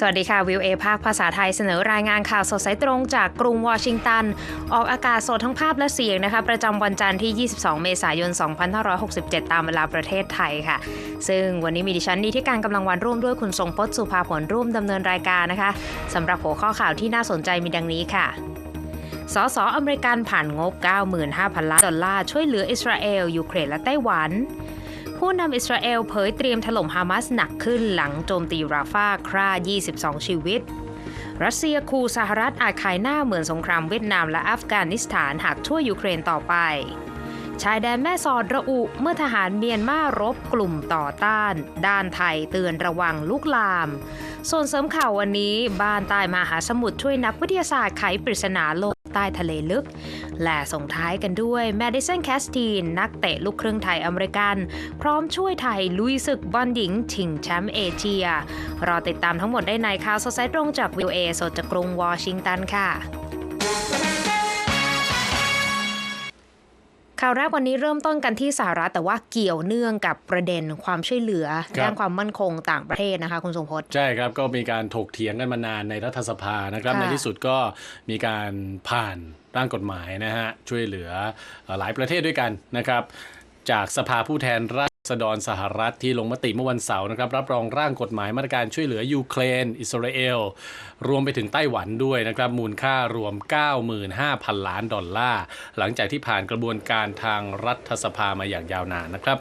สวัสดีค่ะวิวเอภาคภาษาไทยเสนอรายงานข่าวสดสายตรงจากกรุงวอชิงตัน ออกอากาศสดทั้งภาพและเสียงนะคะประจำวันจันทร์ที่ 22 เมษายน 2567 ตามเวลาประเทศไทยค่ะ ซึ่งวันนี้มีดิฉันนีที่การกำลังวันร่วมด้วยคุณทรงพจน์สุภาผลร่วมดำเนินรายการนะคะสำหรับหัวข้อข่าวที่น่าสนใจมีดังนี้ค่ะสสอเมริกันผ่านงบ 95,000 ล้านดอลลาร์ช่วยเหลืออิสราเอลยูเครนและไต้หวัน ผู้นำอิสราเอลเผยเตรียมถล่มฮามาสหนักขึ้นหลังโจมตีราฟาฆ่า 22 ชีวิต รัสเซียคูสหรัฐอาจขายหน้าเหมือนสงครามเวียดนามและอัฟกานิสถานหากช่วยยูเครนต่อไป ชายแดนแม่สอดระอุเมื่อทหารเมียนมารบกลุ่มต่อต้าน ด้านไทยเตือนระวังลุกลาม ส่วนเสริมข่าววันนี้ บ้านใต้มหาสมุทรช่วยนักวิทยาศาสตร์ไขปริศนาโลก ใต้ทะเลลึก และส่งท้ายกันด้วยแมดิสันแคสตีน นักเตะลูกครึ่งไทยอเมริกัน พร้อมช่วยไทยลุยศึกบอลหญิงชิงแชมป์เอเชีย รอติดตามทั้งหมดได้ในข่าวสดสายตรงจากวิวเอสดจากกรุงวอชิงตันค่ะ ข่าวแรกวันนี้เริ่มต้นกันที่สหรัฐแต่ว่าเกี่ยวเนื่องกับประเด็นความช่วยเหลือครับด้านความมั่นคงต่างประเทศนะคะคุณทรงพจน์ใช่ครับก็มีการถกเถียงกันมานานในรัฐสภานะครับค่ะในที่สุดก็มีการผ่านร่างกฎหมายนะฮะช่วยเหลือเอ่อหลายประเทศด้วยกันนะครับ จากสภาผู้แทนราษฎรสหรัฐที่ลงมติเมื่อวันเสาร์นะครับ รับรองร่างกฎหมายมาตรการช่วยเหลือยูเครน อิสราเอล รวมไปถึงไต้หวันด้วยนะครับ มูลค่ารวม 95,000 ล้านดอลลาร์ หลังจากที่ผ่านกระบวนการทางรัฐสภามาอย่างยาวนานนะครับ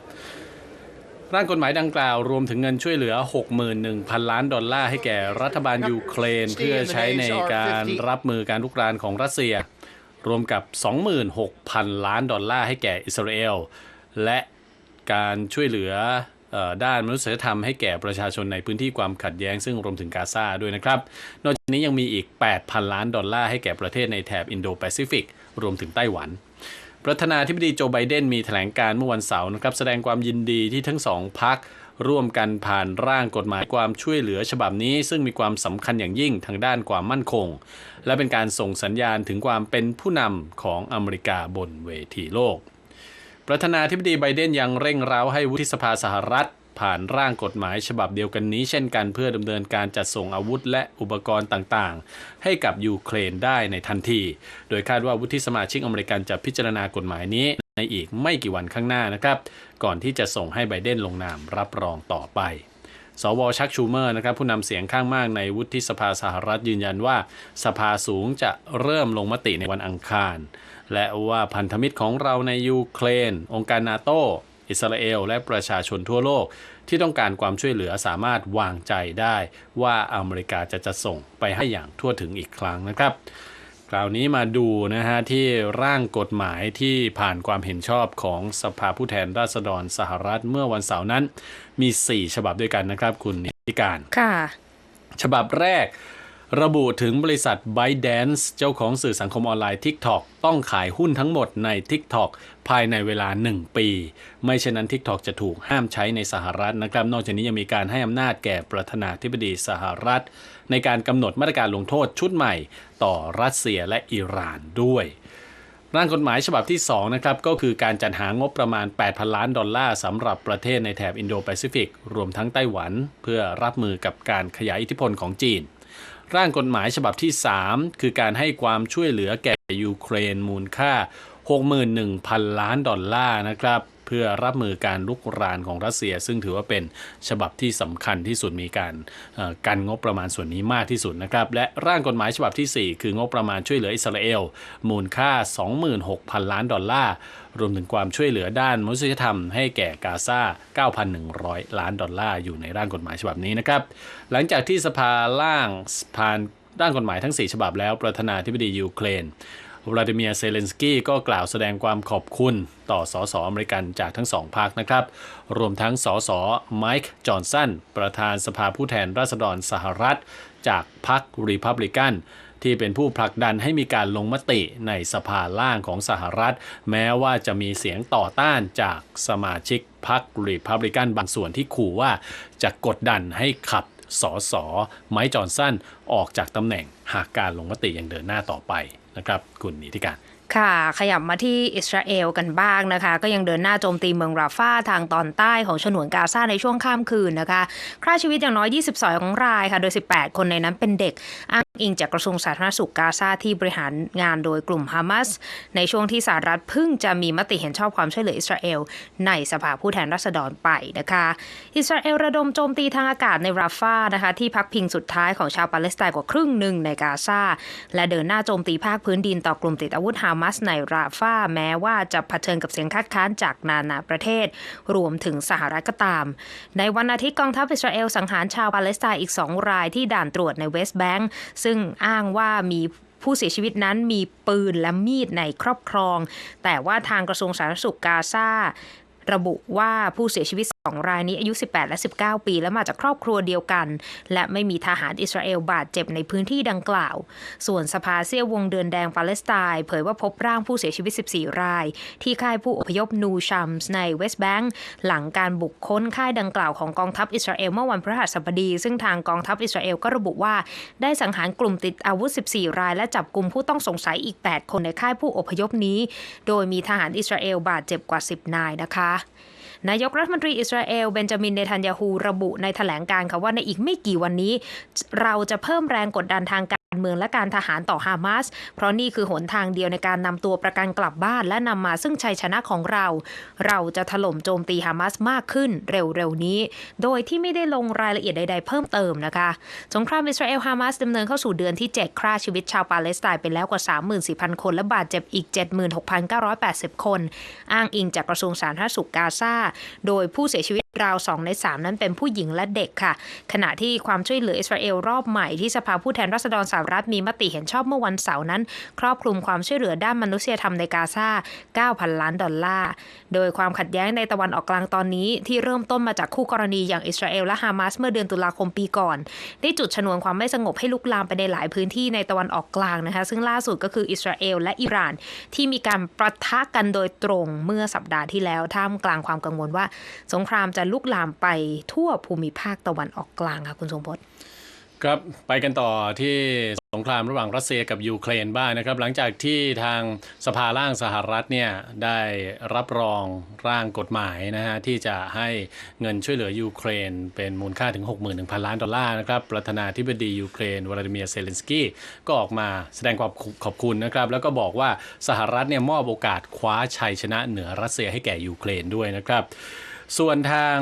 ร่างกฎหมายดังกล่าวรวมถึงเงินช่วยเหลือ 61,000 ล้านดอลลาร์ให้แก่รัฐบาลยูเครน เพื่อใช้ในการรับมือการลุกรานของรัสเซีย รวมกับ 26,000 ล้านดอลลาร์ให้แก่อิสราเอล และการช่วยเหลืออด้านมนุษยธรรมให้แก่ประชาชนในพื้นที่ความขัดแย้งซึ่งรวมถึงกาซาด้วยนะครับ นอกจากนี้ยังมีอีก 8,000 ล้านดอลลาร์ให้แก่ประเทศในแถบอินโดแปซิฟิกรวมถึงไต้หวันประธานาธิบดีโจไบเดนมีแถลงการเมื่อวันเสาร์นะครับ แสดงความยินดีที่ทั้งสองพักร่วมกันผ่านร่างกฎหมายความช่วยเหลือฉบับนี้ ซึ่งมีความสำคัญอย่างยิ่งทางด้านความมั่นคง และเป็นการส่งสัญญาณถึงความเป็นผู้นำของอเมริกาบนเวทีโลก ประธานาธิบดีไบเดนยังเร่งเร้าให้วุฒิสภาสหรัฐ ผ่านร่างกฎหมายฉบับเดียวกันนี้ เช่นกันเพื่อดำเนินการจัดส่งอาวุธและอุปกรณ์ต่างๆ ให้กับยูเครนได้ในทันที โดยคาดว่าวุฒิสมาชิกอเมริกันจะพิจารณากฎหมายนี้ในอีกไม่กี่วันข้างหน้านะครับ ก่อนที่จะส่งให้ไบเดนลงนามรับรองต่อไปสวชักชูเมอร์นะครับผู้นำเสียงข้างมากในวุฒิสภาสหรัฐยืนยันว่า สภาสูงจะเริ่มลงมติในวันอังคาร และว่าพันธมิตรของเราในยูเครน องค์การนาโตอิสราเอล และประชาชนทั่วโลก ที่ต้องการความช่วยเหลือสามารถวางใจได้ ว่าอเมริกาจะจะส่งไปให้อย่างทั่วถึงอีกครั้งนะครับ คราวนี้มาดูนะฮะที่ร่างกฎหมายที่ผ่านความเห็นชอบของสภาผู้แทนราษฎรสหรัฐเมื่อวันเสาร์นั้น มี 4 ฉบับด้วยกันนะครับ คุณนิติการค่ะ ฉบับแรก ระบุถึงบริษัท ByteDance เจ้าของสื่อสังคมออนไลน์ TikTok ต้องขายหุ้นทั้งหมดใน TikTok ภายในเวลา 1 ปี ไม่เช่นนั้น TikTok จะถูกห้ามใช้ในสหรัฐนะครับ นอกจากนี้ยังมีการให้อำนาจแก่ประธานาธิบดีสหรัฐ ในการกำหนดมาตรการลงโทษชุดใหม่ ต่อรัสเซียและอิหร่านด้วยร่างกฎหมายฉบับที่2นะครับก็คือการจัดหางบประมาณ 8,000 ล้านดอลลาร์สำหรับประเทศในแถบอินโดแปซิฟิก รวมทั้งไต้หวัน เพื่อรับมือกับการขยายอิทธิพลของจีน ร่างกฎหมายฉบับที่ 3 คือการให้ความช่วยเหลือแก่ยูเครนมูลค่า 61,000 ล้านดอลลาร์นะครับ เพื่อรับมือการลุกรานของรัสเซีย ซึ่งถือว่าเป็นฉบับที่สำคัญที่สุดมีการกันงบประมาณส่วนนี้มากที่สุดนะครับและร่างกฎหมายฉบับทีสี่ 4 คืองบประมาณช่วยเหลืออิสราเอลมูลค่า 26,000 ล้านดอลลาร์รวมถึงความช่วยเหลือด้านมนุษยธรรมให้แก่กาซา9,100 ล้านดอลลาร์อยู่ในร่างกฎหมายฉบับนี้นะครับ หลังจากที่สภาล่างผ่านร่างกฎหมายทั้ง 4 ฉบับแล้วประธานาธิบดียูเครน วลาดิเมียเซเลนสกี้ก็กล่าวแสดงความขอบคุณต่อสสอเมริกันจากทั้งสองพรรคนะครับ รวมทั้งสสไมค์จอห์นสันประธานสภาผู้แทนราษฎรสหรัฐ จากพรรครีพับลิกันที่เป็นผู้ผลักดันให้มีการลงมติในสภาล่างของสหรัฐ แม้ว่าจะมีเสียงต่อต้านจากสมาชิกพรรครีพับลิกันบางส่วนที่ขู่ว่าจะกดดันให้ขับสสไมค์จอห์นสันออกจากตำแหน่งหากการลงมติยังเดินหน้าต่อไป นะครับ คุณนิติการ ค่ะ ขยับมาที่อิสราเอลกันบ้างนะคะ ก็ยังเดินหน้าโจมตีเมืองราฟาทางตอนใต้ของฉนวนกาซาในช่วงข้ามคืนนะคะฆ่าชีวิตอย่างน้อย 22 ของรายค่ะ โดย 18 คนในนั้นเป็นเด็ก อ้างอิงจากกระทรวงสาธารณสุขกาซาที่บริหารงานโดยกลุ่มฮามาสในช่วงที่สหรัฐเพิ่งจะมีมติเห็นชอบความช่วยเหลืออิสราเอล ในสภาผู้แทนราษฎรไปนะคะ อิสราเอลระดมโจมตีทางอากาศในราฟานะคะที่พักพิงสุดท้ายของชาวปาเลสไตน์กว่าครึ่งหนึ่งในกาซาและเดินหน้าโจมตีภาคพื้นดินต่อกลุ่มติดอาวุธฮามาสในราฟาแม้ว่าจะเผชิญกับเสียงคัดค้านจากนานาประเทศ รวมถึงสหรัฐก็ตาม ในวันอาทิตย์กองทัพอิสราเอลสังหารชาวปาเลสไตน์อีก2รายที่ด่านตรวจในเวสต์แบงก์ซึ่งอ้างว่ามีผู้เสียชีวิตนั้นมีปืนและมีดในครอบครอง แต่ว่าทางกระทรวงสาธารณสุขกาซาระบุว่าผู้เสียชีวิต 2 รายนี้อายุ 18 และ 19 ปี และมาจากครอบครัวเดียวกัน และไม่มีทหารอิสราเอลบาดเจ็บในพื้นที่ดังกล่าว ส่วนสภาเซียววงเดือนแดงปาเลสไตน์เผยว่าพบร่างผู้เสียชีวิต 14 ราย ที่ค่ายผู้อพยพนูชัมส์ในเวสต์แบงก์หลังการบุกค้นค่ายดังกล่าวของกองทัพอิสราเอลเมื่อวันพฤหัสบดี ซึ่งทางกองทัพอิสราเอลก็ระบุว่า ได้สังหารกลุ่มติดอาวุธ 14 ราย และจับกลุ่มผู้ต้องสงสัยอีก 8 คนในค่ายผู้อพยพนี้ โดยมีทหารอิสราเอลบาดเจ็บกว่า 10 นายนะคะ นายกรัฐมนตรีอิสราเอลเบนจามินเนทันยาฮูระบุในแถลงการ์ค่ะว่าในอีกไม่กี่วันนี้ เราจะเพิ่มแรงกดดันทางการ การเมืองและการทหารต่อฮามาส เพราะนี่คือหนทางเดียวในการนำตัวประกันกลับบ้านและนำมาซึ่งชัยชนะของเรา เราจะถล่มโจมตีฮามาสมากขึ้นเร็วๆนี้ โดยที่ไม่ได้ลงรายละเอียดใดๆเพิ่มเติมนะคะ สงครามอิสราเอลฮามาสดำเนินเข้าสู่เดือนที่ 7ฆ่าชีวิตชาวปาเลสไตน์ไปแล้วกว่า 34,000 คนและบาดเจ็บอีก 76,980 คน อ้างอิงจากกระทรวงสาธารณสุขกาซาโดยผู้เสียชีวิต ราว 2 ใน 3 นั้นเป็นผู้หญิงและเด็กค่ะ ขณะที่ความช่วยเหลืออิสราเอลรอบใหม่ที่สภาผู้แทนราษฎรสหรัฐมีมติเห็นชอบเมื่อวันเสาร์นั้น ครอบคลุมความช่วยเหลือด้านมนุษยธรรมในกาซา 9,000 ล้านดอลลาร์ โดยความขัดแย้งในตะวันออกกลางตอนนี้ที่เริ่มต้นมาจากคู่กรณีอย่างอิสราเอลและฮามาสเมื่อเดือนตุลาคมปีก่อน ได้จุดชนวนความไม่สงบให้ลุกลามไปในหลายพื้นที่ในตะวันออกกลางนะคะ ซึ่งล่าสุดก็คืออิสราเอลและอิหร่าน ที่มีการประทะกันโดยตรงเมื่อสัปดาห์ที่แล้วท่ามกลางความกังวลว่า สงครามจะลุกลามไปทั่วภูมิภาคตะวันออกกลางค่ะคุณทรงพจน์ครับไปกันต่อที่สงครามระหว่างรัสเซียกับยูเครนบ้างนะครับ หลังจากที่ทางสภาล่างสหรัฐเนี่ยได้รับรองร่างกฎหมายนะฮะที่จะให้เงินช่วยเหลือยูเครน เป็นมูลค่าถึง 61,000 ล้านดอลลาร์นะครับประธานาธิบดียูเครนวลาดิเมียร์เซเลนสกี้ก็ออกมาแสดงความขอบคุณนะครับ แล้วก็บอกว่าสหรัฐเนี่ยมอบโอกาสคว้าชัยชนะเหนือรัสเซียให้แก่ยูเครนด้วยนะครับ ส่วนทาง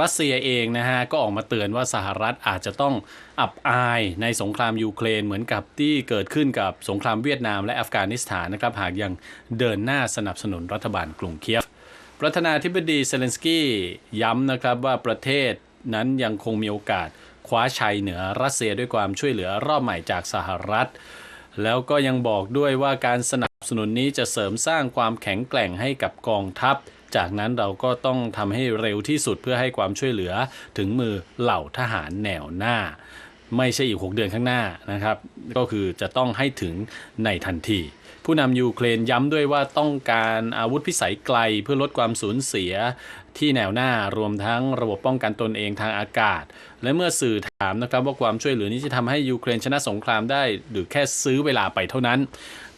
รัสเซียเองนะฮะก็ออกมาเตือนว่าสหรัฐอาจจะต้องอับอายในสงครามยูเครนเหมือนกับที่เกิดขึ้นกับสงครามเวียดนามและอัฟกานิสถานนะครับหากยังเดินหน้าสนับสนุนรัฐบาลกรุงเคียฟ ประธานาธิบดีเซเลนสกี้ย้ำนะครับว่าประเทศนั้นยังคงมีโอกาสคว้าชัยเหนือรัสเซียด้วยความช่วยเหลือรอบใหม่จากสหรัฐ แล้วก็ยังบอกด้วยว่าการสนับสนุนนี้จะเสริมสร้างความแข็งแกร่งให้กับกองทัพ จากนั้นเราก็ต้องทำให้เร็วที่สุดเพื่อให้ความช่วยเหลือถึงมือเหล่าทหารแนวหน้า ไม่ใช่อีก 6 เดือนข้างหน้านะครับ ก็คือจะต้องให้ถึงในทันที ผู้นำยูเครนย้ำด้วยว่าต้องการอาวุธพิสัยไกลเพื่อลดความสูญเสียที่แนวหน้ารวมทั้งระบบป้องกันตนเองทางอากาศ และเมื่อสื่อถามนะครับว่าความช่วยเหลือนี้จะทำให้ยูเครนชนะสงครามได้ หรือแค่ซื้อเวลาไปเท่านั้น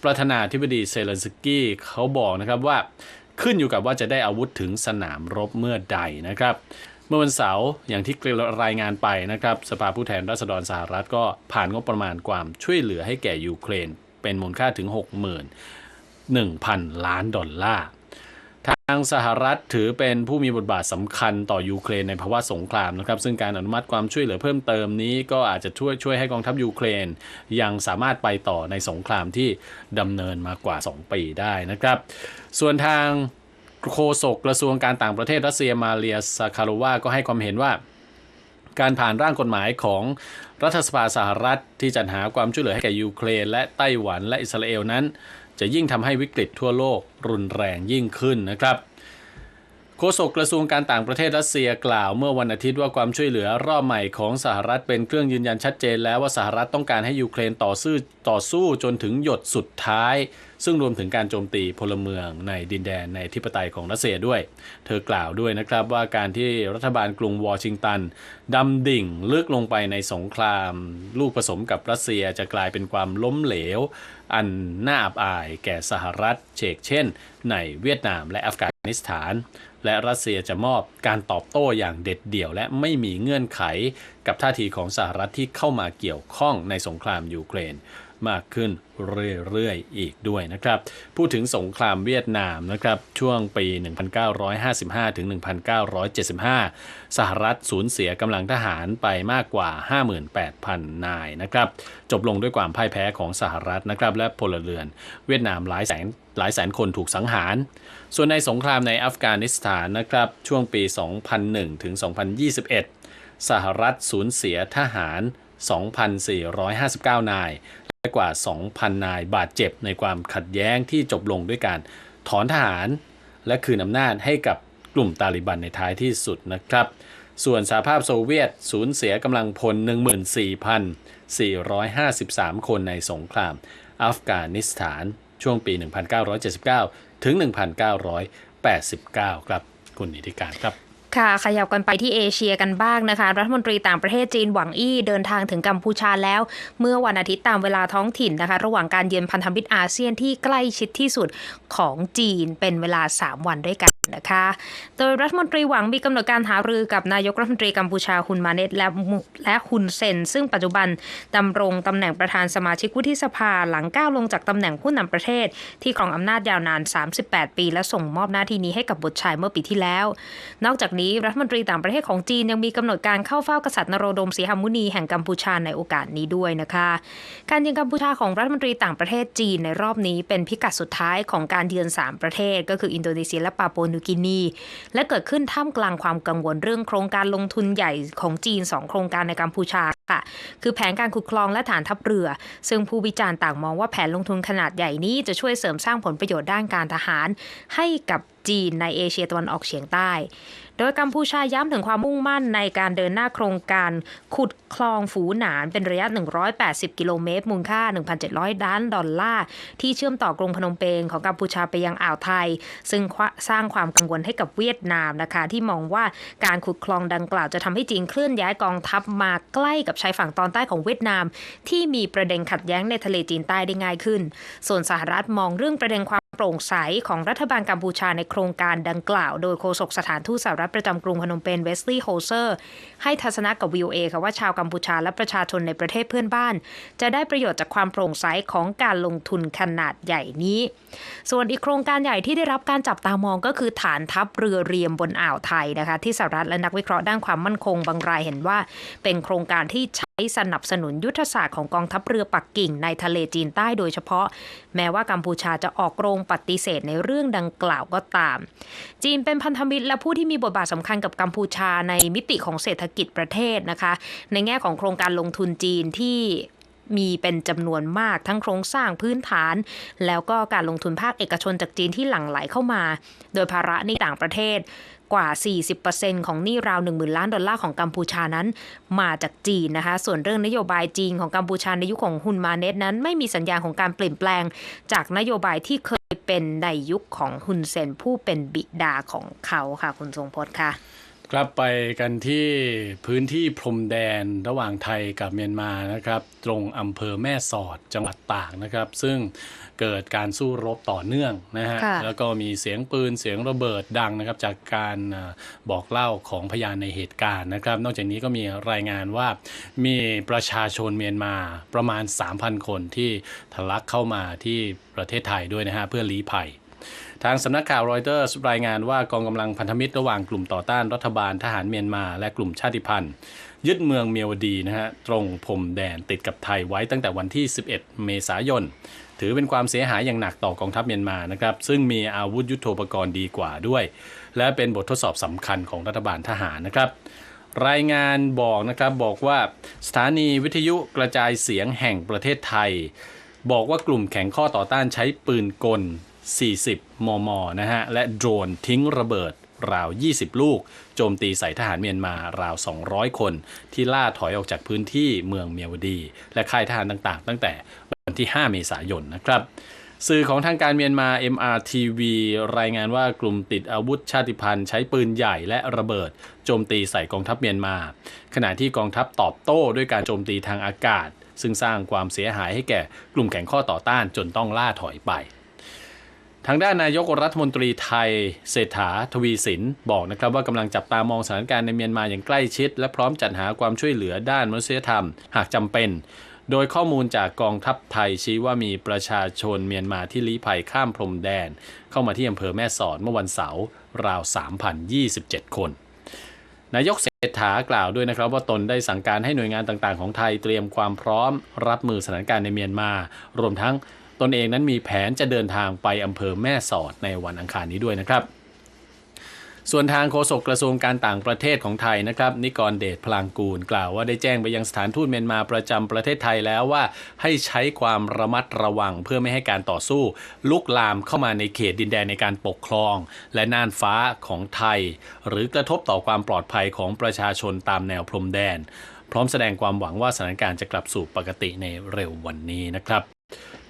ประธานาธิบดีเซเลนสกี้เขาบอกนะครับว่า ขึ้นอยู่กับว่าจะได้อาวุธถึงสนามรบเมื่อใดนะครับเมื่อวันเสาร์อย่างที่รายงานไปนะครับ สภาผู้แทนราษฎรสหรัฐก็ผ่านงบประมาณความช่วยเหลือให้แก่ยูเครน เป็นมูลค่าถึง61,000 ล้านดอลลาร์ ทางสหรัฐถือเป็นผู้มีบทบาทสำคัญต่อยูเครนในภาวะสงครามนะครับ ซึ่งการอนุมัติความช่วยเหลือเพิ่มเติมนี้ก็อาจจะช่วยช่วยให้กองทัพยูเครน ยังสามารถไปต่อในสงครามที่ดำเนินมากว่า 2 ปีได้นะครับ ส่วนทางโฆษกกระทรวงการต่างประเทศรัสเซียมาเลียซาคาโรวาก็ให้ความเห็นว่าการผ่านร่างกฎหมายของรัฐสภาสหรัฐที่จัดหาความช่วยเหลือให้แก่ยูเครน และไต้หวันและอิสราเอลนั้น จะยิ่งทำให้วิกฤตทั่วโลกรุนแรงยิ่งขึ้นนะครับ ฆโฆษกกระทรวงการต่างประเทศรัสเซียกล่าวเมื่อวันอาทิตย์ว่าความช่วยเหลือรอบใหม่ของสหรัฐเป็นเครื่องยืนยันชัดเจนแล้วว่าสหรัฐต้องการให้ยูเครนต่อสู้ต่อสู้จนถึงหยดสุดท้าย ซึ่งรวมถึงการโจมตีพลเมืองในดินแดนในทิปไตยของรัสเซียด้วย เธอกล่าวด้วยนะครับว่าการที่รัฐบาลกรุงวอชิงตันดำดิ่งลึกลงไปในสงคราม ลูกผสมกับรัสเซียจะกลายเป็นความล้มเหลว อันน่าอับอายแก่สหรัฐเชกเช่น ในเวียดนามและอัฟกานิสถาน และรัสเซียจะมอบการตอบโต้อย่างเด็ดเดี่ยว และไม่มีเงื่อนไขกับท่าทีของสหรัฐที่เข้ามาเกี่ยวข้องในสงครามยูเครนมากขึ้นเรื่อยๆ อีกด้วยนะครับ พูดถึงสงครามเวียดนามนะครับ ช่วงปี 1955 ถึง 1975 สหรัฐสูญเสียกำลังทหารไปมากกว่า 58,000 นายนะครับ จบลงด้วยความพ่ายแพ้ของสหรัฐนะครับ และพลเรือนเวียดนามหลายแสน หลายแสนคนถูกสังหาร ส่วนในสงครามในอัฟกานิสถานนะครับ ช่วงปี 2001 ถึง 2021 สหรัฐสูญเสียทหาร 2,459 นาย และกว่า 2,000 นายบาดเจ็บในความขัดแย้งที่จบลงด้วยการถอนทหาร และคืนอำนาจให้กับกลุ่มตาลิบันในท้ายที่สุดนะครับ ส่วนสหภาพโซเวียตสูญเสียกำลังพล 14,453 คนในสงครามอัฟกานิสถาน ช่วงปี 1979 ถึง 1989 ครับ คุณนิติการครับค่ะขยับกันไปที่เอเชียกันบ้างนะคะ รัฐมนตรีต่างประเทศจีนหวังอี้เดินทางถึงกัมพูชาแล้ว เมื่อวันอาทิตย์ตามเวลาท้องถิ่นนะคะ ระหว่างการเยือนพันธมิตรอาเซียนที่ใกล้ชิดที่สุดของจีนเป็นเวลา 3 วันด้วยกัน นะคะโดยรัฐมนตรีหวังมีกำหนดการหารือกับนายกรัฐมนตรีกัมพูชาฮุนมาเนตและมุและฮุนเซนซึ่งปัจจุบันดำรงตำแหน่งประธานสมาชิกวุฒิสภาหลังก้าวลงจากตำแหน่งผู้นำประเทศ ที่ครองอำนาจยาวนาน 38 ปี และส่งมอบหน้าที่นี้ให้กับบุตรชายเมื่อปีที่แล้ว นอกจากนี้รัฐมนตรีต่างประเทศของจีนยังมีกำหนดการเข้าเฝ้ากษัตริย์นโรดมศรีหมุนีแห่งกัมพูชาในโอกาสนี้ด้วยนะคะ การเยือนกัมพูชาของรัฐมนตรีต่างประเทศจีนในรอบนี้เป็นพิกัดสุดท้ายของการเยือน3ประเทศ ก็คืออินโดนีเซียและปาปัวนิวกินี และเกิดขึ้นท่ามกลางความกังวลเรื่องโครงการลงทุนใหญ่ของจีน 2 โครงการในกัมพูชาค่ะ คือแผนการขุดคลองและฐานทัพเรือ ซึ่งผู้วิจารณ์ต่างมองว่าแผนลงทุนขนาดใหญ่นี้จะช่วยเสริมสร้างผลประโยชน์ด้านการทหาร ให้กับ จีนในเอเชียตะวันออกเฉียงใต้ โดยกัมพูชาย้ำถึงความมุ่งมั่นในการเดินหน้าโครงการ ขุดคลองฝูหนานเป็นระยะ 180 กิโลเมตร มูลค่า 1,700 ล้านดอลลาร์ ที่เชื่อมต่อกรุงพนมเปญของกัมพูชาไปยังอ่าวไทย ซึ่งสร้างความกังวลให้กับเวียดนามนะคะ ที่มองว่าการขุดคลองดังกล่าวจะทำให้จีนเคลื่อนย้ายกองทัพมาใกล้กับชายฝั่งตอนใต้ของเวียดนาม ที่มีประเด็นขัดแย้งในทะเลจีนใต้ได้ง่ายขึ้น ส่วนสหรัฐมองเรื่องประเด็นความ โปร่งใสของรัฐบาลกัมพูชาในโครงการดังกล่าว โดยโฆษกสถานทูตสหรัฐประจำกรุงพนมเปญเวสลีย์โฮเซอร์ ให้ทัศนะกับ VOA ค่ะว่าชาวกัมพูชาและประชาชนในประเทศเพื่อนบ้าน จะได้ประโยชน์จากความโปร่งใสของการลงทุนขนาดใหญ่นี้ ส่วนอีกโครงการใหญ่ที่ได้รับการจับตามองก็คือฐานทัพเรือเรียมบนอ่าวไทยนะคะที่สหรัฐและนักวิเคราะห์ด้านความมั่นคงบางรายเห็นว่า เป็นโครงการที่สนับสนุนยุทธศาสตร์ของกองทัพเรือปักกิ่งในทะเลจีนใต้โดยเฉพาะ แม้ว่ากัมพูชาจะออกโรงปฏิเสธในเรื่องดังกล่าวก็ตาม จีนเป็นพันธมิตรและผู้ที่มีบทบาทสำคัญกับกัมพูชาในมิติของเศรษฐกิจประเทศนะคะ ในแง่ของโครงการลงทุนจีนที่มีเป็นจำนวนมากทั้งโครงสร้างพื้นฐาน แล้วก็การลงทุนภาคเอกชนจากจีนที่หลั่งไหลเข้ามา โดยภาระในต่างประเทศ กว่า 40%ของหนี้ราว 10,000 ล้านดอลลาร์ของกัมพูชานั้น มาจากจีนนะคะ ส่วนเรื่องนโยบายจีนของกัมพูชาในยุคของฮุนมาเน็ตนั้น ไม่มีสัญญาณของการเปลี่ยนแปลง จากนโยบายที่เคยเป็นในยุคของฮุนเซนผู้เป็นบิดาของเขาค่ะคุณทรงพจน์ค่ะ ครับไปกันที่พื้นที่พรมแดนระหว่างไทยกับเมียนมานะครับ ตรงอำเภอแม่สอดจังหวัดตากนะครับ ซึ่งเกิดการสู้รบต่อเนื่องนะฮะค่ะแล้วก็มีเสียงปืนเสียงระเบิดดังนะครับ จากการอ่าบอกเล่าของพยานในเหตุการณ์นะครับ นอกจากนี้ก็มีรายงานว่ามีประชาชนเมียนมาประมาณ 3,000 คนที่ทะลักเข้ามาที่ประเทศไทยด้วยนะฮะเพื่อลี้ภัย ทางสำนักข่าวรอยเตอร์รายงานว่ากองกำลังพันธมิตรระหว่างกลุ่มต่อต้านรัฐบาลทหารเมียนมา และกลุ่มชาติพันธุ์ยึดเมืองเมียวดีนะฮะตรงพรมแดนติดกับไทยไว้ตั้งแต่วันที่ 11 เมษายน ถือเป็นความเสียหายอย่างหนักต่อกองทัพเมียนมานะครับซึ่งมีอาวุธยุโทโธปกรณ์ดีกว่าด้วย และเป็นบททดสอบสำคัญของรัฐบาลทหารนะครับรายงานบอกนะครับบอกว่าสถานีวิทยุกระจายเสียงแห่งประเทศไทย บอกว่ากลุ่มแข็งข้อต่อต้านใช้ปืนกล 40 มม นะฮะ และโดรนทิ้งระเบิดราว 20 ลูก โจมตีใส่ทหารเมียนมาราว 200 คน ที่ล่าถอยออกจากพื้นที่เมืองเมียวดี และค่ายทหารต่างๆ ตั้งแต่วันที่ 5 เมษายนนะครับ สื่อของทางการเมียนมา MRTV รายงานว่ากลุ่มติดอาวุธชาติพันธุ์ใช้ปืนใหญ่และระเบิด โจมตีใส่กองทัพเมียนมา ขณะที่กองทัพตอบโต้ด้วยการโจมตีทางอากาศ ซึ่งสร้างความเสียหายให้แก่กลุ่มแข่งข้อต่อต้านจนต้องล่าถอยไป ทางด้านนายกรัฐมนตรีไทยเศรษฐาทวีสินบอกนะครับว่ากำลังจับตามองสถานการณ์ในเมียนมาอย่างใกล้ชิด และพร้อมจัดหาความช่วยเหลือด้านมนุษยธรรม หากจำเป็น โดยข้อมูลจากกองทัพไทยชี้ว่ามีประชาชนเมียนมาที่ลี้ภัยข้ามพรมแดน เข้ามาที่อำเภอแม่สอดเมื่อวันเสาร์ราว 3,027 คน นายกเศรษฐากล่าวด้วยนะครับว่าตนได้สั่งการให้หน่วยงานต่างๆของไทยเตรียมความพร้อม รับมือสถานการณ์ในเมียนมา รวมทั้ง ตนเองนั้นมีแผนจะเดินทางไปอำเภอแม่สอดในวันอังคารนี้ด้วยนะครับ ส่วนทางโฆษกกระทรวงการต่างประเทศของไทยนะครับนิกรเดชพลางกูลกล่าวว่าได้แจ้งไปยังสถานทูตเมียนมาประจำประเทศไทยแล้วว่า ให้ใช้ความระมัดระวังเพื่อไม่ให้การต่อสู้ ลุกลามเข้ามาในเขตดินแดนในการปกครอง และน่านฟ้าของไทย หรือกระทบต่อความปลอดภัยของประชาชนตามแนวพรมแดนพร้อมแสดงความหวังว่าสถานการณ์จะกลับสู่ปกติในเร็ววันนี้นะครับ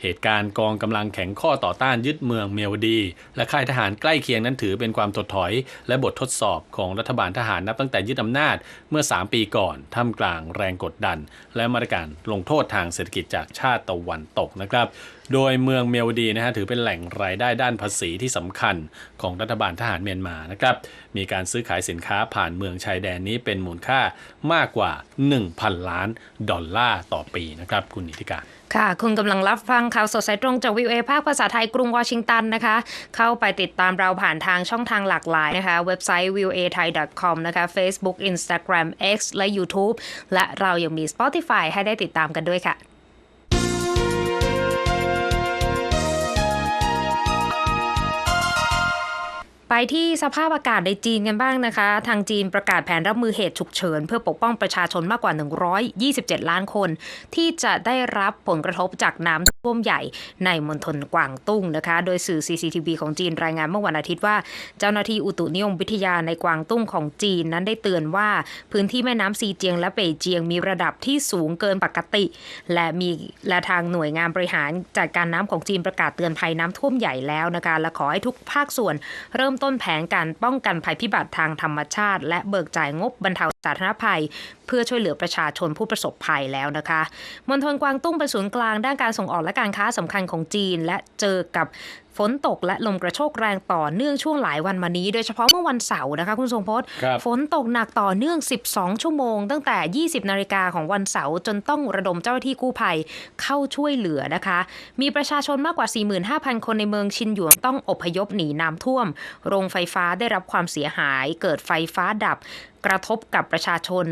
เหตุการณ์กองกำลังแข็งข้อต่อต้านยึดเมืองเมียวดี และค่ายทหารใกล้เคียงนั้นถือเป็นความถดถอย และบททดสอบของรัฐบาลทหารนับตั้งแต่ยึดอำนาจเมื่อ 3 ปีก่อนท่ามกลางแรงกดดัน และมาตรการลงโทษทางเศรษฐกิจจากชาติตะวันตกนะครับโดยเมืองเมียวดีนะฮะถือเป็นแหล่งรายได้ด้านภาษีที่สำคัญของรัฐบาลทหารเมียนมานะครับมีการซื้อขายสินค้าผ่านเมืองชายแดนนี้เป็นมูลค่ามากกว่า 1,000 ล้านดอลลาร์ต่อปีนะครับคุณนิติการ ค่ะ คุณกำลังรับฟังข่าวสดสายตรงจากวิวเอภาคภาษาไทยกรุงวอชิงตันนะคะ เข้าไปติดตามเราผ่านทางช่องทางหลากหลายนะคะ เว็บไซต์ v i e w a thai com นะคะ Facebook Instagram X และ YouTube และเรายังมี Spotify ให้ได้ติดตามกันด้วยค่ะ ไปที่สภาพอากาศในจีนกันบ้างนะคะ ทางจีนประกาศแผนรับมือเหตุฉุกเฉิน เพื่อปกป้องประชาชนมากกว่า 127 ล้านคน ที่จะได้รับผลกระทบจากน้ำท่วมใหญ่ในมณฑลกวางตุ้งนะคะ โดยสื่อ CCTV ของจีนรายงานเมื่อวันอาทิตย์ว่า เจ้าหน้าที่อุตุนิยมวิทยาในกวางตุ้งของจีนนั้นได้เตือนว่าพื้นที่แม่น้ำซีเจียงและเป่ยเจียงมีระดับที่สูงเกินปกติ และมีและทางหน่วยงานบริหารจัดการน้ำของจีนประกาศเตือนภัยน้ำท่วมใหญ่แล้วนะคะและขอให้ทุกภาคส่วนเริ่มต้นแผนการป้องกันภัยพิบัติทางธรรมชาติ และเบิกจ่ายงบบรรเทาสาธารณภัย เพื่อช่วยเหลือประชาชนผู้ประสบภัยแล้วนะคะมณฑลกวางตุ้งเป็นศูนย์กลางด้านการส่งออกและการค้าสำคัญของจีน และเจอกับฝนตกและลมกระโชกแรงต่อเนื่องช่วงหลายวันมานี้ โดยเฉพาะเมื่อวันเสาร์นะคะ คุณทรงพจน์ครับฝนตกหนักต่อเนื่อง 12 ชั่วโมง ตั้งแต่ 20 นาฬิกาของวันเสาร์จนต้องระดมเจ้าหน้าที่กู้ภัยเข้าช่วยเหลือนะคะ มีประชาชนมากกว่า 45,000 คนในเมืองชินหยวนต้องอพยพหนีน้ำท่วม โรงไฟฟ้าได้รับความเสียหาย เกิดไฟฟ้าดับ กระทบกับประชาชน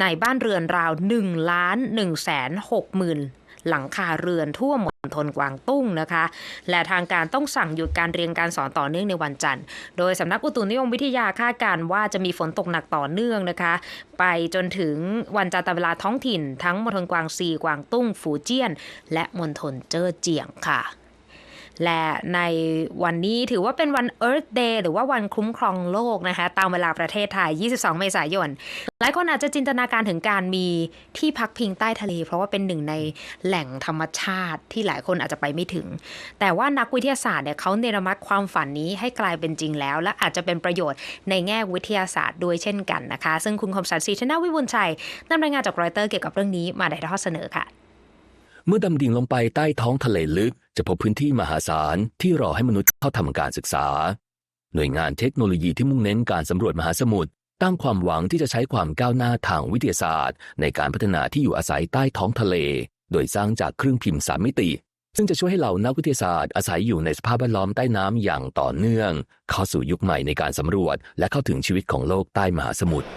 ในบ้านเรือนราว1ล้าน1แสน6หมื่น หลังคาเรือนทั่วมณฑลกวางตุ้งนะคะ และทางการต้องสั่งหยุดการเรียนการสอนต่อเนื่องในวันจันทร์ โดยสำนักอุตุนิยมวิทยาคาดการว่าจะมีฝนตกหนักต่อเนื่องนะคะ ไปจนถึงวันจันทร์ตามเวลาท้องถิ่น ทั้งมณฑลกวางซีกวางตุ้ง ฝูเจี้ยน และมณฑลเจ้อเจียงค่ะ และในวันนี้ถือว่าเป็นวัน Earth Day หรือว่าวันคุ้มครองโลกนะคะ ตามเวลาประเทศไทย 22 เมษายน หลายคนอาจจะจินตนาการถึงการมีที่พักพิงใต้ทะเล เพราะว่าเป็นหนึ่งในแหล่งธรรมชาติที่หลายคนอาจจะไปไม่ถึง แต่ว่านักวิทยาศาสตร์เนี่ยเขาเนรมัตความฝันนี้ให้กลายเป็นจริงแล้ว และอาจจะเป็นประโยชน์ในแง่วิทยาศาสตร์ด้วยเช่นกันนะคะ ซึ่งคุณคมสันต์ศรีชนะวิบุญชัยนำรายงานจากรอยเตอร์เกี่ยวกับเรื่องนี้มาได้ทอดเสนอค่ะ เมื่อดำดิ่งลงไปใต้ท้องทะเลลึก จะพบพื้นที่มหาศาลที่รอให้มนุษย์เข้าทำการศึกษา หน่วยงานเทคโนโลยีที่มุ่งเน้นการสำรวจมหาสมุทรตั้งความหวังที่จะใช้ความก้าวหน้าทางวิทยาศาสตร์ ในการพัฒนาที่อยู่อาศัยใต้ท้องทะเล โดยสร้างจากเครื่องพิมพ์สามมิติ ซึ่งจะช่วยให้เหล่านักวิทยาศาสตร์อาศัยอยู่ในสภาพแวดล้อมใต้น้ำอย่างต่อเนื่อง เข้าสู่ยุคใหม่ในการสำรวจ และเข้าถึงชีวิตของโลกใต้มหาสมุทร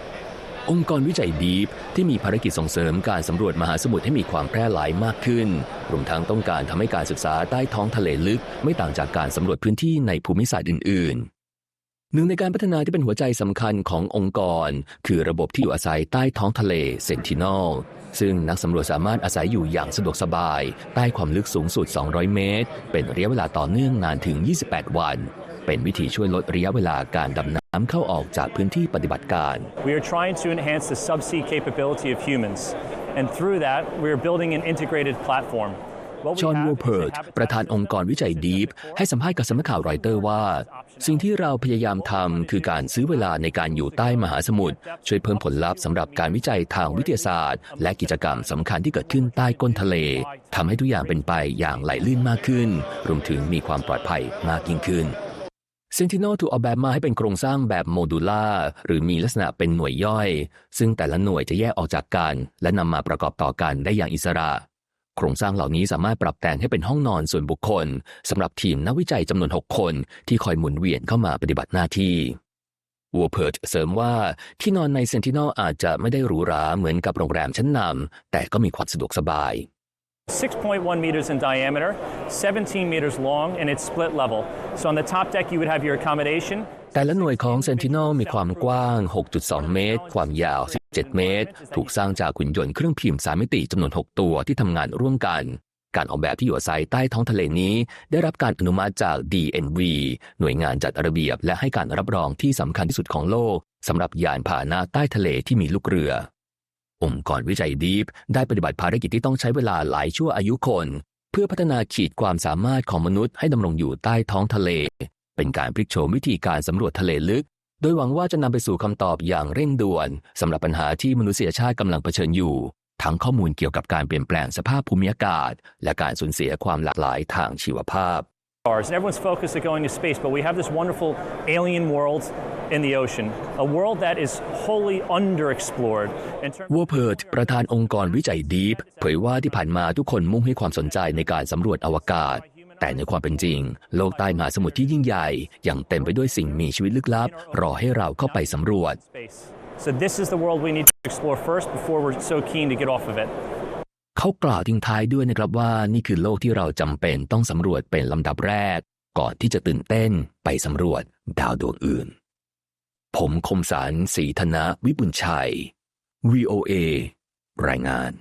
องค์กรวิจัยดีฟที่มีภารกิจส่งเสริมการสำรวจมหาสมุทรให้มีความแพร่หลายมากขึ้น รวมทั้งต้องการทำให้การศึกษาใต้ท้องทะเลลึก ไม่ต่างจากการสำรวจพื้นที่ในภูมิศาสตร์อื่น ๆหนึ่งในการพัฒนาที่เป็นหัวใจสำคัญขององค์กร คือระบบที่อยู่อาศัยใต้ท้องทะเลเซนตินลซึ่งนักสำรวจสามารถอาศัยอยู่อย่างสะดวกสบาย ใต้ความลึกสูงสุด 200 เมตร เป็นระยะเวลาต่อเนื่องนานถึง 28 วัน เป็นวิธีช่วยลดระยะเวลาการดำน้ำเข้าออกจากพื้นที่ปฏิบัติการ We are trying to enhance the subsea capability of humans, and through that, we are building an integrated platform. What we ชอน have วู is เพิร์ a ต habitat ประธานองค์กรวิจัยดีฟให้สัมภาษณ์กับสำนักข่าวรอยเตอร์ว่า สิ่งที่เราพยายามทำคือการซื้อเวลาในการอยู่ใต้มหาสมุทรช่วยเพิ่มผลลัพธ์สำหรับการวิจัยทางวิทยาศาสตร์ และกิจกรรมสำคัญที่เกิดขึ้นใต้ก้นทะเลทำให้ทุกอย่างเป็นไปอย่างไหลลื่นมากขึ้น รวมถึงมีความปลอดภัยมากยิ่งขึ้น Sentinel ถูกออกแบบมาให้เป็นโครงสร้างแบบโมดูล่าหรือมีลักษณะเป็นหน่วยย่อย ซึ่งแต่ละหน่วยจะแยกออกจากกัน และนำมาประกอบต่อกันได้อย่างอิสระ โครงสร้างเหล่านี้สามารถปรับแต่งให้เป็นห้องนอนส่วนบุคคลสำหรับทีมนักวิจัยจำนวน 6 คนที่คอยหมุนเวียนเข้ามาปฏิบัติหน้าที่วัวเพิร์ตเสริมว่าที่นอนใน Sentinel อาจจะไม่ได้หรูหราเหมือนกับโรงแรมชั้นนำแต่ก็มีความสะดวกสบาย 6.1 meters in diameter, 17 meters long, and it's split level. So on the top deck, you would have your accommodation. แต่ละหน่วยของ Sentinel มีความกว้าง 6.2 เมตร ความยาว 17 เมตร ถูกสร้างจากหุ่นยนต์เครื่องพิมพ์3มิติจำนวน 6 ตัวที่ทำงานร่วมกัน การออกแบบที่อยู่อาศัยใต้ท้องทะเลนี้ ได้รับการอนุมัติจาก DNV หน่วยงานจัดระเบียบ และให้การรับรองที่สำคัญที่สุดของโลกสำหรับยานพาหนะใต้ทะเลที่มีลูกเรือ องค์กรวิจัยดีฟได้ปฏิบัติภารกิจที่ต้องใช้เวลาหลายชั่วอายุคน เพื่อพัฒนาขีดความสามารถของมนุษย์ให้ดำรงอยู่ใต้ท้องทะเล เป็นการพลิกโฉมวิธีการสำรวจทะเลลึก โดยหวังว่าจะนำไปสู่คำตอบอย่างเร่งด่วนสำหรับปัญหาที่มนุษยชาติกำลังเผชิญอยู่ ทั้งข้อมูลเกี่ยวกับการเปลี่ยนแปลงสภาพภูมิอากาศ และการสูญเสียความหลากหลายทางชีวภาพ and everyone's focused at going to space, but we have this wonderful alien world in the ocean, a world that is wholly underexplored in terms วัวเพิร์ตประธานองค์กรวิจัยดีฟเผยว่าที่ผ่านมาทุกคนมุ่งให้ความสนใจในการสำรวจอวกาศ แต่ในความเป็นจริง โลกใต้มหาสมุทรที่ยิ่งใหญ่ยังเต็มไปด้วยสิ่งมีชีวิตลึกลับ รอให้เราเข้าไปสำรวจ space. So this is the world we need to explore first before we're so keen to get off of it. เขากล่าวทิ้งท้ายด้วยนะครับว่านี่คือโลกที่เราจำเป็นต้องสำรวจเป็นลำดับแรก ก่อนที่จะตื่นเต้นไปสำรวจดาวดวงอื่น ผมคมสารสีธนะวิบุญชัย VOA รายงาน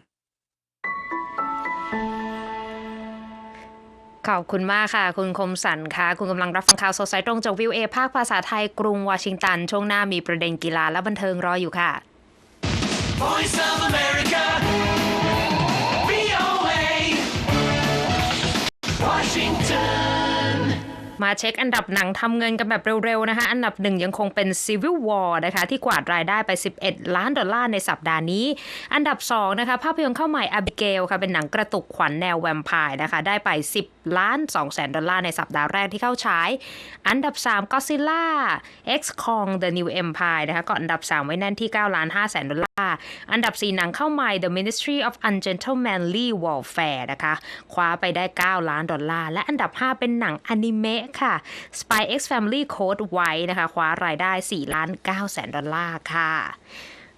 ขอบคุณมากค่ะ คุณคมสันค่ะ คุณกำลังรับฟังข่าวสดสายตรงจากวิวเอภาคภาษาไทยกรุงวอชิงตัน ช่วงหน้ามีประเด็นกีฬาและบันเทิงรออยู่ค่ะ Voice of America. Washington. มาเช็คอันดับหนังทำเงินกันแบบเร็วๆนะคะ อันดับหนึ่งยังคงเป็น Civil War นะคะที่กวาดรายได้ไป 11 ล้านดอลลาร์ในสัปดาห์นี้ อันดับ 2 นะคะ ภาพยนตร์เข้าใหม่ Abigail ค่ะเป็นหนังกระตุกขวัญแนวแวมไพร์นะคะ ได้ไป 10 ล้าน2แสนดอลลาร์ในสัปดาห์แรกที่เข้าฉาย อันดับ 3 Godzilla X Kong The New Empire นะคะก็อันดับ 3 ไว้แน่นที่ 9 ล้าน5แสนดอลลาร์ อันดับ 4 หนังเข้าใหม่ The Ministry of Ungentlemanly Warfare นะคะ คว้าไปได้ 9 ล้านดอลลาร์ และอันดับ 5 เป็นหนังอนิเมะค่ะ Spy X Family Code ไว้นะคะ คว้ารายได้ 4 ล้าน9แสนดอลลาร์ค่ะ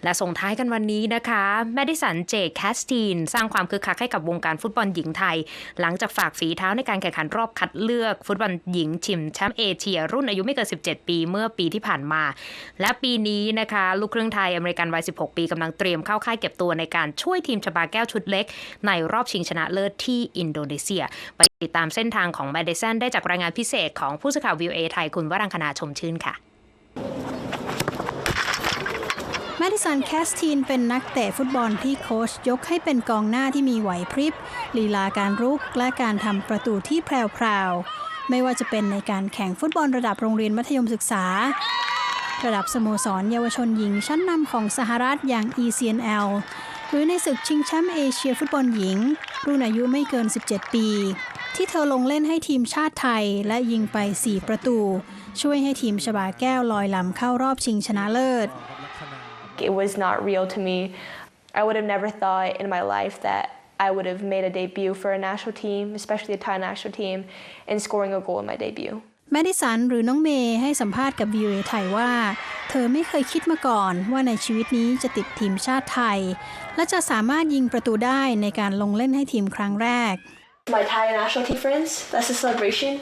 และส่งท้ายกันวันนี้นะคะแมดิสันเจคแคสตีน สร้างความคึกคักให้กับวงการฟุตบอลหญิงไทย หลังจากฝากฝีเท้าในการแข่งขันรอบคัดเลือกฟุตบอลหญิงชิมแชมป์เอเชีย รุ่นอายุไม่เกิน 17 ปีเมื่อปีที่ผ่านมา และปีนี้นะคะลูกครึ่งไทยอเมริกันวัย 16 ปีกำลังเตรียมเข้าค่ายเก็บตัวในการช่วยทีมชบาแก้วชุดเล็ก ในรอบชิงชนะเลิศที่อินโดนีเซีย ไปติดตามเส้นทางของแมดิสันได้จากรายงานพิเศษของผู้สื่อข่าววิวเอไทยคุณวรังคณาชมชื่นค่ะ แมดิสันแคสตีนเป็นนักเตะฟุตบอลที่โค้ชยกให้เป็นกองหน้าที่มีไหวพริบลีลาการรุกและการทำประตูที่แพรวๆ ไม่ว่าจะเป็นในการแข่งฟุตบอลระดับโรงเรียนมัธยมศึกษา ระดับสโมสรเยาวชนหญิงชั้นนำของสหรัฐอย่าง ECNL หรือในศึกชิงแชมป์เอเชียฟุตบอลหญิง รุ่นอายุไม่เกิน 17 ปี ที่เธอลงเล่นให้ทีมชาติไทยและยิงไป 4 ประตู ช่วยให้ทีมชบาแก้วลอยลำเข้ารอบชิงชนะเลิศ it was not real to me. I would have never thought in my life that I would have made a debut for a national team, especially a Thai national team, and scoring a goal in my debut. แมดิสันหรือน้องเมย์ให้สัมภาษณ์กับ VOA ไทยว่า เธอไม่เคยคิดมาก่อนว่าในชีวิตนี้จะติดทีมชาติไทย และจะสามารถยิงประตูได้ในการลงเล่นให้ทีมครั้งแรก My Thai national team friends, that's the celebration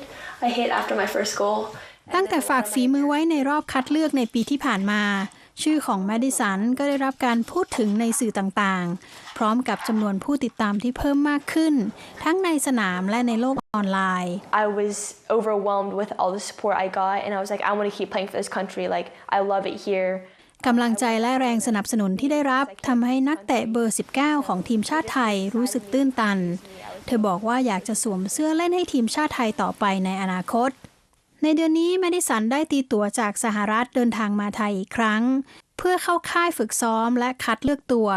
I hit after my first goal. ตั้งแต่ฝากฝีมือไว้ในรอบคัดเลือกในปีที่ผ่านมา ชื่อของแมดิสันก็ได้รับการพูดถึงในสื่อต่างๆ พร้อมกับจำนวนผู้ติดตามที่เพิ่มมากขึ้น ทั้งในสนามและในโลกออนไลน์ I was overwhelmed with all the support I got, and I was like, I want to keep playing for this country. Like, I love it here. กำลังใจและแรงสนับสนุนที่ได้รับทำให้นักเตะเบอร์ 19 ของทีมชาติไทยรู้สึกตื้นตัน เธอบอกว่าอยากจะสวมเสื้อเล่นให้ทีมชาติไทยต่อไปในอนาคต ในเดือนนี้แมดิสันได้ตีตั๋วจากสหรัฐเดินทางมาไทยอีกครั้ง เพื่อเข้าค่ายฝึกซ้อมและคัดเลือกตัว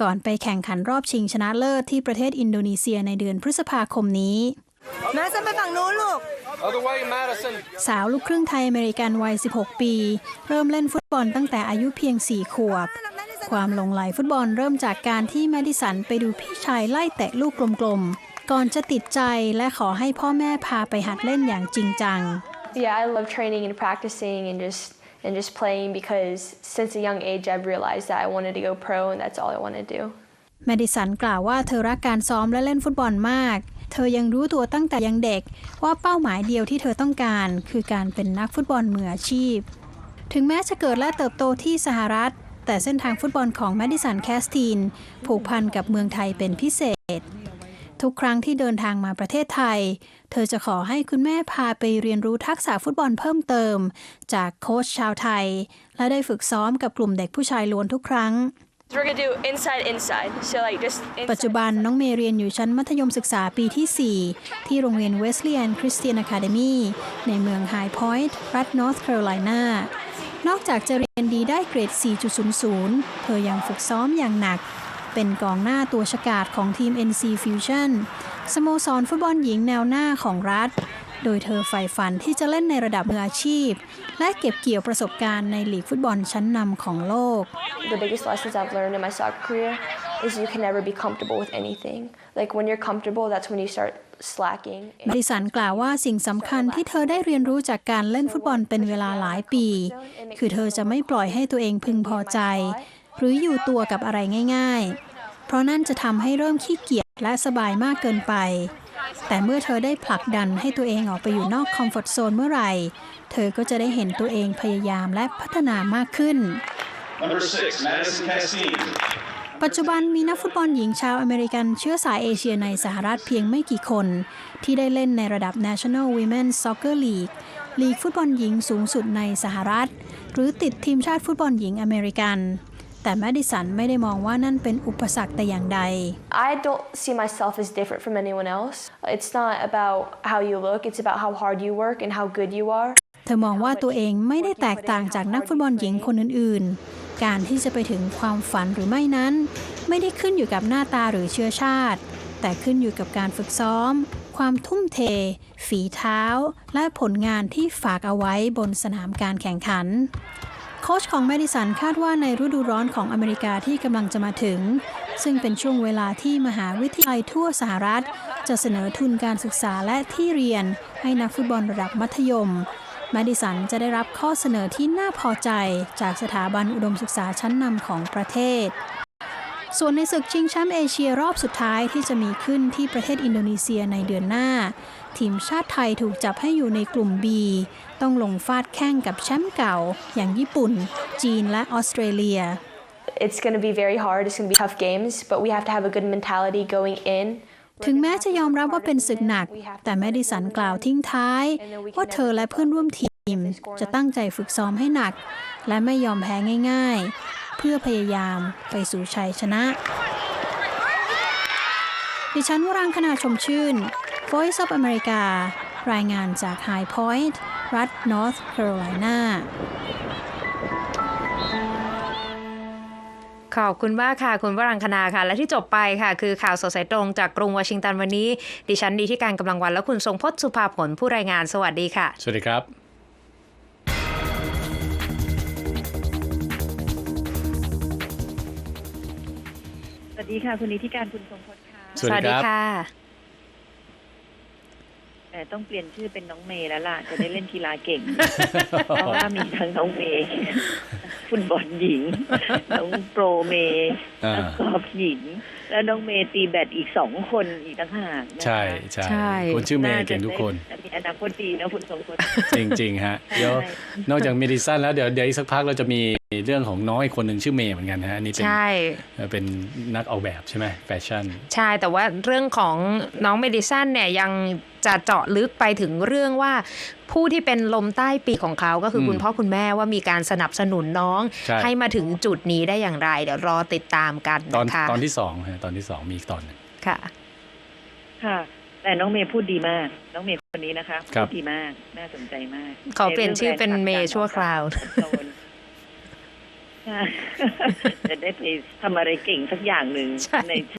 ก่อนไปแข่งขันรอบชิงชนะเลิศที่ประเทศอินโดนีเซียในเดือนพฤษภาคมนี้แม่จะไปฝั่งนู้นลูก สาวลูกครึ่งไทยอเมริกันวัย 16 ปี เริ่มเล่นฟุตบอลตั้งแต่อายุเพียง 4 ขวบ ความหลงไหลฟุตบอลเริ่มจากการที่แมดิสันไปดูพี่ชายไล่แตะลูกกลมๆ ก่อนจะติดใจและขอให้พ่อแม่พาไปหัดเล่นอย่างจริงจัง Yeah, I love training and practicing and just and just playing because since a young age I've realized that I wanted to go pro and that's all I want to do. แมดิสันกล่าวว่าเธอรักการซ้อมและเล่นฟุตบอลมาก เธอยังรู้ตัวตั้งแต่ยังเด็ก ว่าเป้าหมายเดียวที่เธอต้องการ คือการเป็นนักฟุตบอลมืออาชีพ ถึงแม้จะเกิดและเติบโตที่สหรัฐ แต่เส้นทางฟุตบอลของแมดิสันแคสตินผูกพันกับเมืองไทยเป็นพิเศษ ทุกครั้งที่เดินทางมาประเทศไทย เธอจะขอให้คุณแม่พาไปเรียนรู้ทักษะฟุตบอลเพิ่มเติม จากโค้ชชาวไทย และได้ฝึกซ้อมกับกลุ่มเด็กผู้ชายล้วนทุกครั้ง So we're gonna do inside inside. So like just ปัจจุบันน้องเมย์เรียนอยู่ชั้นมัธยมศึกษาปีที่ 4 ที่โรงเรียน Wesleyan Christian Academy ในเมือง High Point รัฐ North Carolina นอกจากจะเรียนดีได้เกรด 4.00 เธอยังฝึกซ้อมอย่างหนัก เป็นกองหน้าตัวฉกาจของทีม NC Fusion สโมสรฟุตบอลหญิงแนวหน้าของรัฐ โดยเธอใฝ่ฝันที่จะเล่นในระดับมืออาชีพ และเก็บเกี่ยวประสบการณ์ในลีกฟุตบอลชั้นนำของโลก the biggest lessons I've learned in my soccer career is you can never be comfortable with anything. Like when you're comfortable, that's when you start slacking. บริสันกล่าวว่าสิ่งสำคัญที่เธอได้เรียนรู้จากการเล่นฟุตบอลเป็นเวลาหลายปี คือเธอจะไม่ปล่อยให้ตัวเองพึงพอใจ หรืออยู่ตัวกับอะไรง่าย ๆ เพราะนั่นจะทำให้เริ่มขี้เกียจและสบายมากเกินไป แต่เมื่อเธอได้ผลักดันให้ตัวเองออกไปอยู่นอกคอมฟอร์ทโซนเมื่อไหร่ เธอก็จะได้เห็นตัวเองพยายามและพัฒนามากขึ้น Number six, Madison Castine. ปัจจุบันมีนักฟุตบอลหญิงชาวอเมริกันเชื้อสายเอเชียในสหรัฐเพียงไม่กี่คน ที่ได้เล่นในระดับ National Women's Soccer League ลีกฟุตบอลหญิงสูงสุดในสหรัฐ หรือติดทีมชาติฟุตบอลหญิงอเมริกัน แต่แมดิสันไม่ได้มองว่านั่นเป็นอุปสรรคแต่อย่างใด I don't see myself as different from anyone else. It's not about how you look, it's about how hard you work and how good you are. เธอมองว่าตัวเองไม่ได้แตกต่างจากนักฟุตบอลหญิงคนอื่นๆ การที่จะไปถึงความฝันหรือไม่นั้น ไม่ได้ขึ้นอยู่กับหน้าตาหรือเชื้อชาติ แต่ขึ้นอยู่กับการฝึกซ้อม ความทุ่มเท ฝีเท้า และผลงานที่ฝากเอาไว้บนสนามการแข่งขัน โค้ชของแมดิสันคาดว่าในฤดูร้อนของอเมริกาที่กำลังจะมาถึง ซึ่งเป็นช่วงเวลาที่มหาวิทยาลัยทั่วสหรัฐ จะเสนอทุนการศึกษาและที่เรียน ให้นักฟุตบอลระดับมัธยมแมดิสันจะได้รับข้อเสนอที่น่าพอใจจากสถาบันอุดมศึกษาชั้นนำของประเทศ ส่วนในศึกชิงแชมป์เอเชียรอบสุดท้ายที่จะมีขึ้นที่ประเทศอินโดนีเซียในเดือนหน้า ทีมชาติไทยถูกจับให้อยู่ในกลุ่ม B ต้องลงฟาดแข่งกับแชมป์เก่า อย่างญี่ปุ่น จีนและออสเตรเลีย It's gonna be very hard, it's gonna be tough games, but we have to have a good mentality going in. ถึงแม้จะยอมรับว่าเป็นศึกหนัก แต่แมดิสันกล่าวทิ้งท้าย ว่าเธอและเพื่อนร่วมทีม จะตั้งใจฝึกซ้อมให้หนัก และไม่ยอมแพ้ง่าย ๆ เพื่อพยายามไปสู่ชัยชนะ ดิฉันวรังคณาชมชื่น Voice of America รายงานจาก High Point รัฐ North Carolina ขอบคุณมากค่ะ คุณวรังคณาค่ะ และที่จบไปค่ะ คือข่าวสดสายตรงจากกรุงวอชิงตันวันนี้ ดิฉันดีที่การกำลังวันและคุณทรงพจน์สุภาผลผู้รายงานสวัสดีค่ะ สวัสดีครับสวัสดีค่ะ คุณนิติการคุณทรงพจน์ค่ะ สวัสดีครับค่ะ แต่ต้องเปลี่ยนชื่อเป็นน้องเมย์แล้วล่ะ จะได้เล่นกีฬาเก่ง เพราะว่ามีทั้งน้องเมย์ฟุตบอลหญิง น้องโปรเมย์อ่านักกอล์ฟหญิง แล้วน้องเมย์ตีแบดอีกสองคนอีกต่างหากนะคะใช่ใช่ใช่คนชื่อเมย์เก่งทุกคนาจะได้มีอนาคตดีนะคุณทรงพจน์จริงๆฮะเดี๋ยวใช่นอกจากเมดิสันแล้วเดี๋ยวเดี๋ยวอีกสักพักเราจะมีเรื่องของน้องอีกคนหนึ่งชื่อเมย์เหมือนกันนะฮะอันนี่เป็นใช่เอ่อเป็นนักออกแบบใช่ไหมแฟชั่น ใช่แต่ว่าเรื่องของน้องเมดิสันเนี่ยยังจะเจาะลึกไปถึงเรื่องว่าผู้ที่เป็นลมใต้ปีกของเขาก็คืออมคุณพ่อคุณแม่ว่ามีการสนับสนุนน้องใช่ให้มาถึงจุดนี้ได้อย่างไร เดี๋ยวรอติดตามกันตอนนะคะตอนที่สองฮะตอนที่สองมีอีกตอนหนึ่งค่ะ ค่ะ แต่น้องเมย์พูดดีมาก น้องเมย์คนนี้นะคะครัพูบดดีมากน่าสนใจมากขอเปลี่ยนชื่อเป็นเมย์ชั่วคราว โซนใช่ จะได้ไปทำอะไรเก่งสักอย่างหนึ่งใช่ ใน